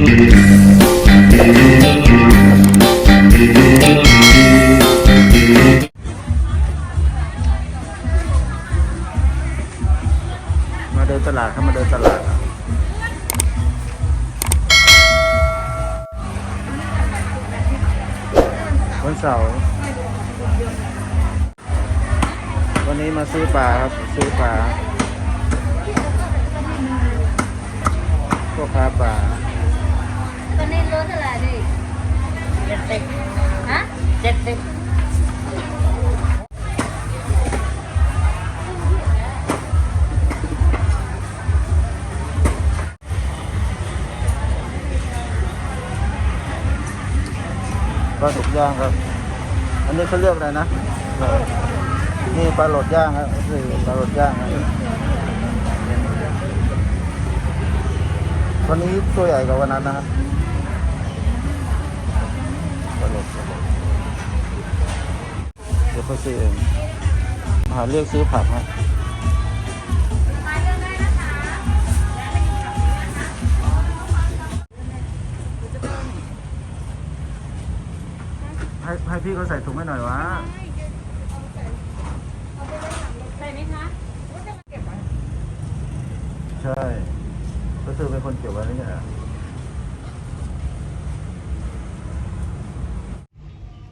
มาเดินตลาดครับมาเดินตลาดวันเสาร์วันนี้มาซื้อปลาครับ ซื้อปลาพวกค้าปลา สิบฮะเจ็ดสิบปลาสุกย่างครับ อันนี้เขาเรียกอะไรนะ นี่ปลาหลดย่างครับนี่ปลาหลดย่างครับวันนี้ตัวใหญ่กว่าวันนั้นนะครับ ลาโหลดปลาโหลดเดี๋ยวไปซื้อเองมาหาเรียกซื้อผักครับให้ให้พี่เขาใส่ถุงให้หน่อยวะใช่ไหมคะใช่ก็คือเป็นคนเก็บไว้นี่ไง